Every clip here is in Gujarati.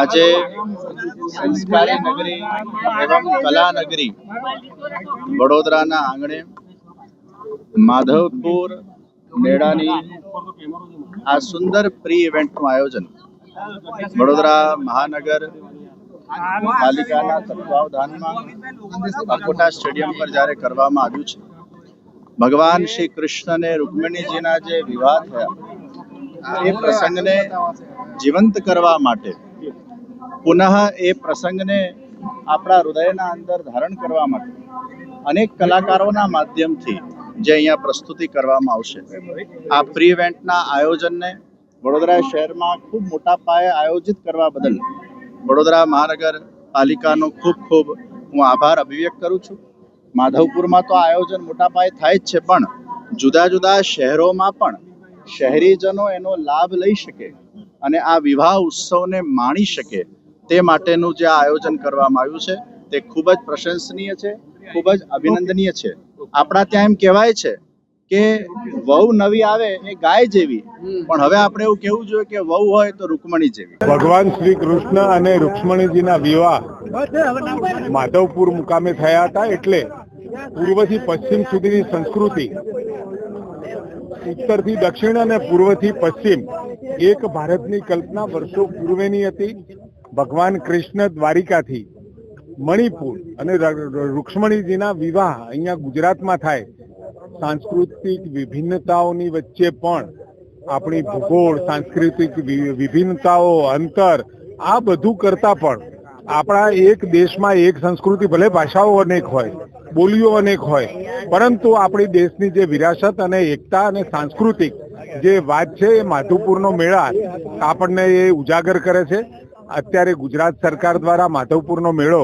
આજે સંસ્કારી નગરી એવમ કલા નગરી વડોદરાના આંગણે માધવપુર મેળાની આ સુંદર પ્રી ઇવેન્ટનું આયોજન વડોદરા મહાનગર પાલિકાના તત્વાવધાનમાં અકોટા સ્ટેડિયમ પર જ્યારે કરવામાં આવ્યું છે, ભગવાન શ્રી કૃષ્ણ અને રૂકમિણીજીના જે વિવાહ થયા, એ પ્રસંગને જીવંત કરવા માટે પુનઃ એ પ્રસંગને આપણા હૃદયના અંદર ધારણ કરવા માટે અનેક કલાકારોના માધ્યમથી જે અહીંયા પ્રસ્તુતિ કરવામાં આવશે. આ પ્રી ઇવેન્ટના આયોજનને વડોદરા શહેરમાં ખૂબ મોટા પાયે આયોજિત કરવા બદલ વડોદરા મહાનગર પાલિકાનો ખૂબ ખૂબ હું આભાર અભિવ્યક્ત કરું છું. માધવપુરમાં તો આયોજન મોટા પાયે થાય જ છે, પણ જુદા જુદા શહેરોમાં પણ શહેરીજનો એનો લાભ લઈ શકે અને આ વિવાહ ઉત્સવને માણી શકે તે માટેનું જે આયોજન કરવામાં આવ્યું છે, તે ખૂબ જ પ્રશંસનીય છે, ખૂબ જ અભિનંદનીય છે. આપણા ત્યાં એમ કહેવાય છે કે વહુ નવી આવે એ ગાય જેવી, પણ હવે આપણે એવું કહેવું જોઈએ કે વહુ હોય તો રૂકમણી જેવી. ભગવાન શ્રી કૃષ્ણ અને રૂક્ષ્મણીજીના વિવાહ માધવપુર મુકામે થયા હતા એટલે પૂર્વથી પશ્ચિમ સુધીની સંસ્કૃતિ ઉત્તરથી દક્ષિણ અને પૂર્વથી પશ્ચિમ એક ભારતની કલ્પના વર્ષો પૂર્વેની હતી. ભગવાન કૃષ્ણ દ્વારિકાથી મણિપુર અને રૂક્ષ્મણીજીના વિવાહ અહીંયા ગુજરાતમાં થાય. સાંસ્કૃતિક વિભિન્નતાઓની વચ્ચે પણ આપણી ભૂગોળ, સાંસ્કૃતિક વિભિન્નતાઓ, અંતર, આ બધું કરતા પણ આપણા એક દેશમાં એક સંસ્કૃતિ ભલે ભાષાઓ અનેક હોય, બોલીઓ અનેક હોય, પરંતુ આપણી દેશની જે વિરાસત અને એકતા અને સાંસ્કૃતિક જે વાત છે એ માધુપુરનો મેળા, આપણને એ ઉજાગર કરે છે. અત્યારે ગુજરાત સરકાર દ્વારા માધવપુરનો મેળો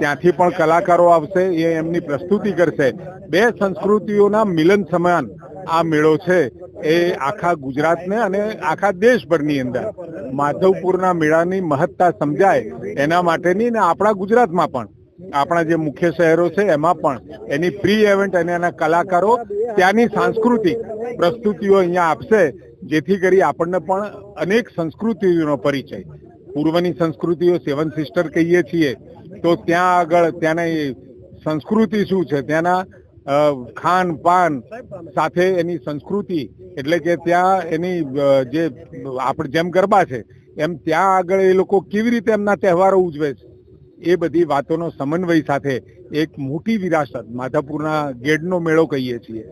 ત્યાંથી પણ કલાકારો આવશે, એ એમની પ્રસ્તુતિ કરશે. બે સંસ્કૃતિઓના મિલન સમાન આ મેળો છે, એ આખા ગુજરાતને અને આખા દેશભરની અંદર. માધવપુરના મેળાની મહત્તા સમજાય એના માટેની ને આપણા ગુજરાતમાં પણ. આપણા જે મુખ્ય શહેરો છે, એમાં પણ. એની પ્રી ઇવેન્ટ અને એના કલાકારો ત્યાંની સાંસ્કૃતિક પ્રસ્તુતિઓ અહીંયા આપશે, જેથી કરી આપણને પણ અનેક સંસ્કૃતિઓનો પરિચય. પૂર્વની સંસ્કૃતિઓ સેવન સિસ્ટર કહીએ છીએ, તો ત્યાં આગળ ત્યાંની સંસ્કૃતિ શું છે? ત્યાંના ખાન પાન સાથે એની સંસ્કૃતિ, એટલે કે ત્યાં એની જે આપણે જેમ ગરબા છે, એમ ત્યાં આગળ એ લોકો કેવી રીતે એમના તહેવારો ઉજવે છે? એ બધી વાતોનો સમન્વય સાથે એક મોટી વિરાસત, માધાપુરના ગેડનો મેળો કહીએ છીએ.